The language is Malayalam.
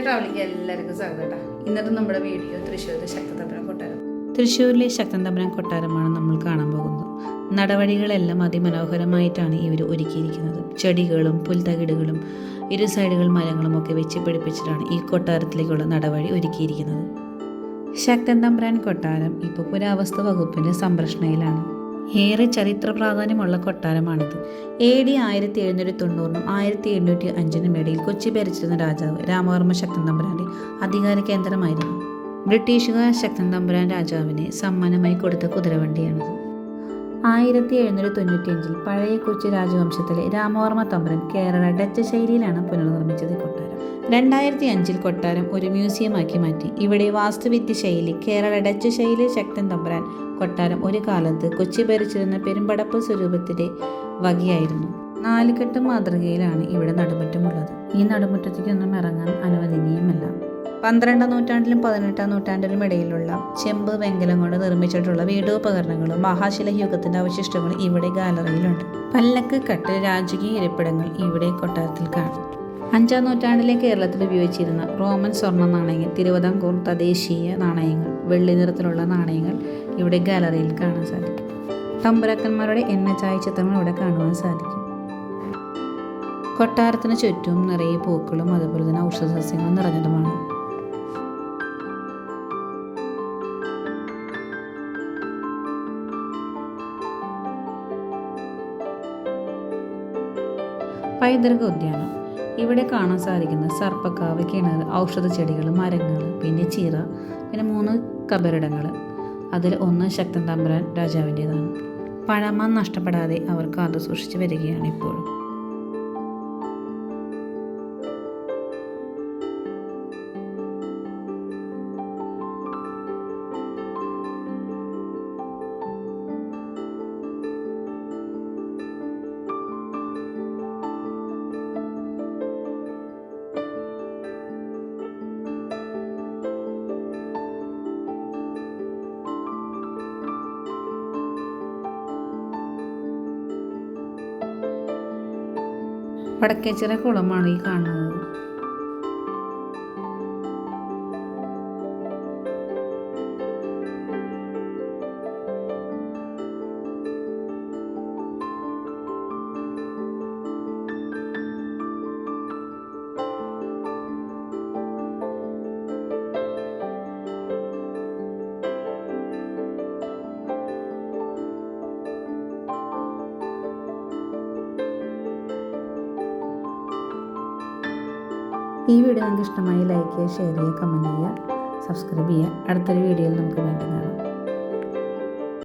ചാനലിലേക്ക് എല്ലാവർക്കും സ്വാഗതം ഇന്നത്തെ നമ്മുടെ വീഡിയോ തൃശ്ശൂർ ശക്തതപുരം കൊട്ടാരം. തൃശ്ശൂരിലെ ശക്തന്തപുരം കൊട്ടാരമാണ് നമ്മൾ കാണാൻ പോകുന്നത്. നടവഴികളെല്ലാം അതിമനോഹരമായിട്ടാണ് ഇവർ ഒരുക്കിയിരിക്കുന്നത്. ചെടികളും പുൽത്തകിടുകളും ഇരു സൈഡുകൾ മരങ്ങളും ഒക്കെ വെച്ച് പിടിപ്പിച്ചിട്ടാണ് ഈ കൊട്ടാരത്തിലേക്കുള്ള നടവഴി ഒരുക്കിയിരിക്കുന്നത്. ശക്തൻ തമ്പ്രാൻ കൊട്ടാരം ഇപ്പോൾ പുരാവസ്തു വകുപ്പിന്റെ സംരക്ഷണയിലാണ്. ഏറെ ചരിത്ര പ്രാധാന്യമുള്ള കൊട്ടാരമാണിത്. എ ഡി ആയിരത്തി എഴുന്നൂറ്റി തൊണ്ണൂറിനും ആയിരത്തി എണ്ണൂറ്റി അഞ്ചിനും ഇടയിൽ കൊച്ചി ഭരിച്ചിരുന്ന രാജാവ് രാമവർമ്മ ശക്തൻ തമ്പുരാന്റെ അധികാര കേന്ദ്രമായിരുന്നു. ബ്രിട്ടീഷുകാർ ശക്തൻ തമ്പുരാൻ രാജാവിനെ സമ്മാനമായി കൊടുത്ത കുതിരവണ്ടിയാണിത്. ആയിരത്തി എഴുന്നൂറ്റി തൊണ്ണൂറ്റിയഞ്ചിൽ പഴയ കൊച്ചി രാജവംശത്തിലെ രാമവർമ്മ തമ്പുരൻ കേരള ഡച്ച് ശൈലിയിലാണ് പുനർനിർമ്മിച്ചത് കൊട്ടാരം. രണ്ടായിരത്തി അഞ്ചിൽ കൊട്ടാരം ഒരു മ്യൂസിയമാക്കി മാറ്റി. ഇവിടെ വാസ്തുവിദ്യ ശൈലി കേരള ഡച്ച് ശൈലി ശക്തൻ തമ്പുരാൻ കൊട്ടാരം ഒരു കാലത്ത് കൊച്ചി ഭരിച്ചിരുന്ന പെരുമ്പടപ്പ് സ്വരൂപത്തിന്റെ വകയായിരുന്നു. നാലുകെട്ട് മാതൃകയിലാണ് ഇവിടെ നടുമുറ്റമുള്ളത്. ഈ നടുമുറ്റത്തേക്കൊന്നും ഇറങ്ങാൻ അനുവദനീയമല്ല. പന്ത്രണ്ടാം നൂറ്റാണ്ടിലും പതിനെട്ടാം നൂറ്റാണ്ടിലും ഇടയിലുള്ള ചെമ്പ് വെങ്കലം കൊണ്ട് നിർമ്മിച്ചിട്ടുള്ള വീടോപകരണങ്ങളും മഹാശിലയുഗത്തിന്റെ അവശിഷ്ടങ്ങളും ഇവിടെ ഗാലറിയിലുണ്ട്. പല്ലക്ക് കട്ട് രാജകീയ ഇരിപ്പിടങ്ങൾ ഇവിടെ കൊട്ടാരത്തിൽ കാണും. അഞ്ചാം നൂറ്റാണ്ടിലെ കേരളത്തിൽ ഉപയോഗിച്ചിരുന്ന റോമൻ സ്വർണ നാണയങ്ങൾ തിരുവിതാംകൂർ തദ്ദേശീയ നാണയങ്ങൾ വെള്ളി നിറത്തിലുള്ള നാണയങ്ങൾ ഇവിടെ ഗാലറിയിൽ കാണാൻ സാധിക്കും. തമ്പുരാക്കന്മാരുടെ എണ്ണ ചായ ചിത്രങ്ങൾ ഇവിടെ കാണുവാൻ സാധിക്കും. കൊട്ടാരത്തിന് ചുറ്റും നിറയെ പൂക്കളും അതുപോലെ തന്നെ ഔഷധ സസ്യങ്ങളും നിറഞ്ഞതുമാണ്. പൈതൃക ഉദ്യാനം. ഇവിടെ കാണാൻ സാധിക്കുന്ന സർപ്പക്കാവ് കിണർ ഔഷധ ചെടികൾ മരങ്ങൾ പിന്നെ ചീറ പിന്നെ മൂന്ന് കബറിടങ്ങൾ അതിൽ ഒന്ന് ശക്തൻ തമ്പുരാൻ രാജാവിന്റെതാണ്. പഴമ നഷ്ടപ്പെടാതെ അവർ കാത്തു സൂക്ഷിച്ചു വരികയാണ് ഇപ്പോഴും. വടക്കേച്ചിറ കുളമാണ് ഈ കാണുന്നത്. ഈ വീഡിയോ നിങ്ങൾക്ക് ഇഷ്ടമായി ലൈക്ക് ചെയ്യുക ഷെയർ ചെയ്യുക കമന്റ് ചെയ്യുക സബ്സ്ക്രൈബ് ചെയ്യുക. അടുത്തൊരു വീഡിയോയിൽ നമുക്ക് വീണ്ടും കാണാം.